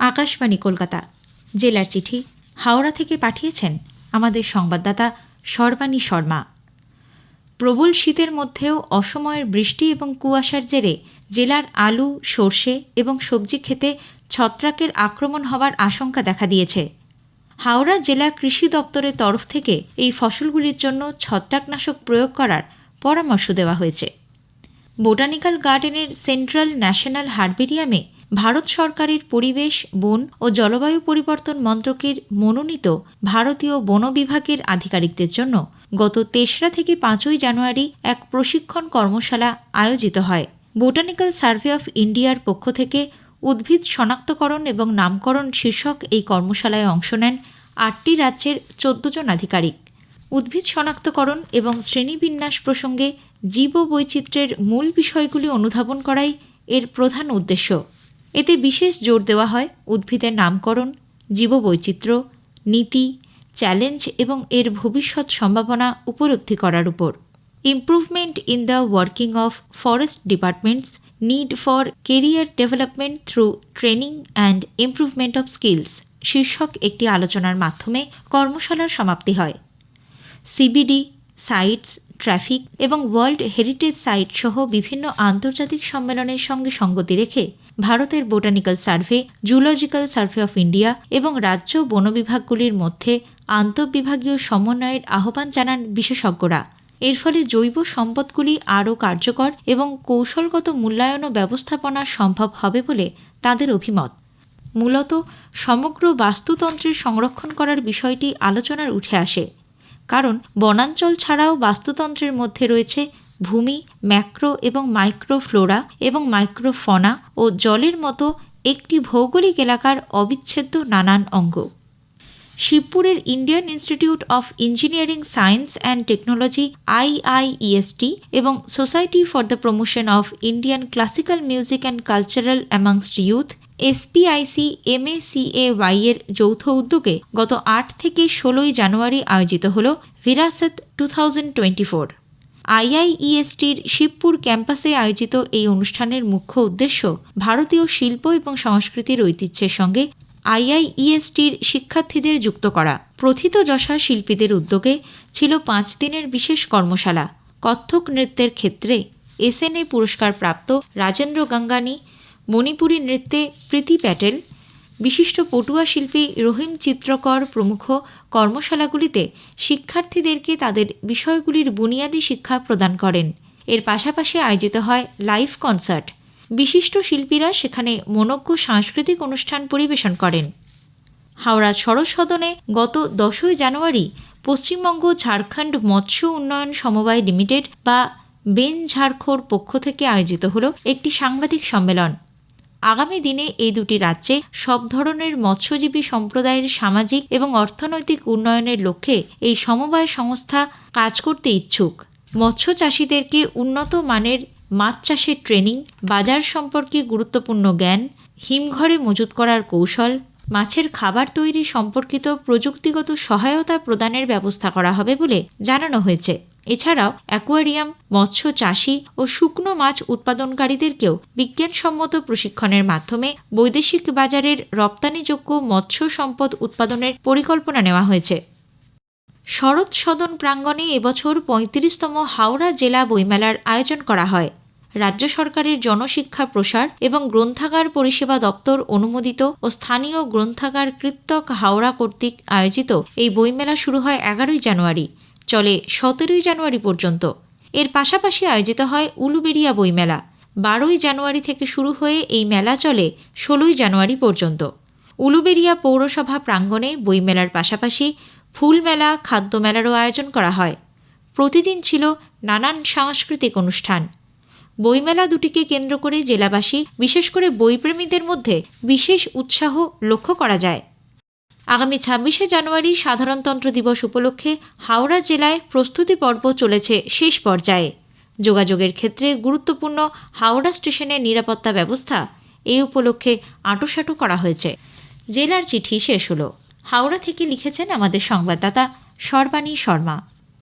আকাশবাণী, কলকাতা। জেলার চিঠি হাওড়া থেকে পাঠিয়েছেন আমাদের সংবাদদাতা সর্বাণী শর্মা। প্রবল শীতের মধ্যেও অসময়ের বৃষ্টি এবং কুয়াশার জেরে জেলার আলু, সর্ষে এবং সবজি খেতে ছত্রাকের আক্রমণ হওয়ার আশঙ্কা দেখা দিয়েছে। হাওড়া জেলা কৃষি দপ্তরের তরফ থেকে এই ফসলগুলির জন্য ছত্রাকনাশক প্রয়োগ করার পরামর্শ দেওয়া হয়েছে। বোটানিক্যাল গার্ডেনের সেন্ট্রাল ন্যাশনাল হার্বেরিয়ামে ভারত সরকারের পরিবেশ, বন ও জলবায়ু পরিবর্তন মন্ত্রকের মনোনীত ভারতীয় বন বিভাগের আধিকারিকদের জন্য গত তেসরা থেকে পাঁচই জানুয়ারি এক প্রশিক্ষণ কর্মশালা আয়োজিত হয়। বোটানিক্যাল সার্ভে অফ ইন্ডিয়ার পক্ষ থেকে উদ্ভিদ শনাক্তকরণ এবং নামকরণ শীর্ষক এই কর্মশালায় অংশ নেন আটটি রাজ্যের চোদ্দ জন আধিকারিক। উদ্ভিদ শনাক্তকরণ এবং শ্রেণীবিন্যাস প্রসঙ্গে জীব বৈচিত্র্যের মূল বিষয়গুলি অনুধাবন করাই এর প্রধান উদ্দেশ্য। এতে বিশেষ জোর দেওয়া হয় উদ্ভিদের নামকরণ, জীববৈচিত্র্য, নীতি, চ্যালেঞ্জ এবং এর ভবিষ্যৎ সম্ভাবনা উপলব্ধি করার উপর। Improvement in the working of forest departments need for career development through training and improvement of skills শীর্ষক একটি আলোচনার মাধ্যমে কর্মশালার সমাপ্তি হয়। সিবিডি সাইটস ট্রাফিক এবং ওয়ার্ল্ড হেরিটেজ সাইট সহ বিভিন্ন আন্তর্জাতিক সম্মেলনের সঙ্গে সঙ্গতি রেখে ভারতের botanical survey, zoological survey of India এবং রাজ্য বন বিভাগগুলির মধ্যে আন্তঃবিভাগীয় সমন্বয়ের আহ্বান জানান বিশেষজ্ঞরা। এর ফলে জৈব সম্পদগুলি আরও কার্যকর এবং কৌশলগত মূল্যায়ন ও ব্যবস্থাপনা সম্ভব হবে বলে তাদের অভিমত। মূলত সমগ্র বাস্তুতন্ত্রের সংরক্ষণ করার বিষয়টি আলোচনার উঠে আসে। কারণ বনাঞ্চল ছাড়াও বাস্তুতন্ত্রের মধ্যে রয়েছে ভূমি, ম্যাক্রো এবং মাইক্রোফ্লোরা এবং মাইক্রোফনা ও জলের মতো একটি ভৌগোলিক এলাকার অবিচ্ছেদ্য নানান অঙ্গ। শিবপুরের Indian Institute of Engineering Science and Technology, IIEST, এবং society for the promotion of Indian classical music and cultural amongst youth, SPIC MACAY এর যৌথ উদ্যোগে গত আট থেকে ষোলোই জানুয়ারি আয়োজিত হল Virasat two thousand twenty four. আইআইইএসটির Shibpur ক্যাম্পাসে আয়োজিত এই অনুষ্ঠানের মুখ্য উদ্দেশ্য ভারতীয় শিল্প এবং সংস্কৃতির ঐতিহ্যের সঙ্গে আইআইইএসটির শিক্ষার্থীদের যুক্ত করা। প্রথিতযশা শিল্পীদের উদ্যোগে ছিল পাঁচ দিনের বিশেষ কর্মশালা। কত্থক নৃত্যের ক্ষেত্রে এসএনএ পুরস্কার প্রাপ্ত রাজেন্দ্র গঙ্গানি, মণিপুরী নৃত্যে প্রীতি প্যাটেল, বিশিষ্ট পটুয়া শিল্পী রহিম চিত্রকর প্রমুখ কর্মশালাগুলিতে শিক্ষার্থীদেরকে তাদের বিষয়গুলির বুনিয়াদী শিক্ষা প্রদান করেন। এর পাশাপাশি আয়োজিত হয় লাইভ কনসার্ট। বিশিষ্ট শিল্পীরা সেখানে মনজ্ঞ সাংস্কৃতিক অনুষ্ঠান পরিবেশন করেন। হাওড়া সরস সদনে গত দশই জানুয়ারি পশ্চিমবঙ্গ ঝাড়খণ্ড মৎস্য উন্নয়ন সমবায় লিমিটেড বা বেন ঝাড়খোর পক্ষ থেকে আয়োজিত হল একটি সাংবাদিক সম্মেলন। আগামী দিনে এই দুটি রাজ্যে সব ধরনের মৎস্যজীবী সম্প্রদায়ের সামাজিক এবং অর্থনৈতিক উন্নয়নের লক্ষ্যে এই সমবায় সংস্থা কাজ করতে ইচ্ছুক। মৎস্য চাষিদেরকে উন্নত মানের মাছ চাষের ট্রেনিং বাজার সম্পর্কে গুরুত্বপূর্ণ জ্ঞান, হিমঘরে মজুত করার কৌশল, মাছের খাবার তৈরি সম্পর্কিত প্রযুক্তিগত সহায়তা প্রদানের ব্যবস্থা করা হবে বলে জানানো হয়েছে। এছাড়াও অ্যাকোয়ারিয়াম, মৎস্য চাষি ও শুকনো মাছ উৎপাদনকারীদেরকেও বিজ্ঞানসম্মত প্রশিক্ষণের মাধ্যমে বৈদেশিক বাজারের রপ্তানিযোগ্য মৎস্য সম্পদ উৎপাদনের পরিকল্পনা নেওয়া হয়েছে। শরৎ সদন প্রাঙ্গণে এবছর পঁয়ত্রিশতম হাওড়া জেলা বইমেলার আয়োজন করা হয়। রাজ্য সরকারের জনশিক্ষা প্রসার এবং গ্রন্থাগার পরিষেবা দপ্তর অনুমোদিত ও স্থানীয় গ্রন্থাগার কৃত্তক হাওড়া কর্তৃক আয়োজিত এই বইমেলা শুরু হয় এগারোই জানুয়ারি, চলে সতেরোই জানুয়ারি পর্যন্ত। এর পাশাপাশি আয়োজিত হয় উলুবেড়িয়া বইমেলা। বারোই জানুয়ারি থেকে শুরু হয়ে এই মেলা চলে ষোলোই জানুয়ারি পর্যন্ত। উলুবেড়িয়া পৌরসভা প্রাঙ্গণে বইমেলার পাশাপাশি ফুল মেলা খাদ্য মেলারও আয়োজন করা হয়। প্রতিদিন ছিল নানান সাংস্কৃতিক অনুষ্ঠান। বইমেলা দুটিকে কেন্দ্র করে জেলাবাসী, বিশেষ করে বইপ্রেমীদের মধ্যে বিশেষ উৎসাহ লক্ষ্য করা যায়। আগামী ছাব্বিশে জানুয়ারি সাধারণতন্ত্র দিবস উপলক্ষে হাওড়া জেলায় প্রস্তুতি পর্ব চলেছে শেষ পর্যায়ে। যোগাযোগের ক্ষেত্রে গুরুত্বপূর্ণ হাওড়া স্টেশনের নিরাপত্তা ব্যবস্থা এই উপলক্ষে আঁটোসাঁটো করা হয়েছে। জেলার চিঠি শেষ হলো। হাওড়া থেকে লিখেছেন আমাদের সংবাদদাতা সর্বাণী শর্মা।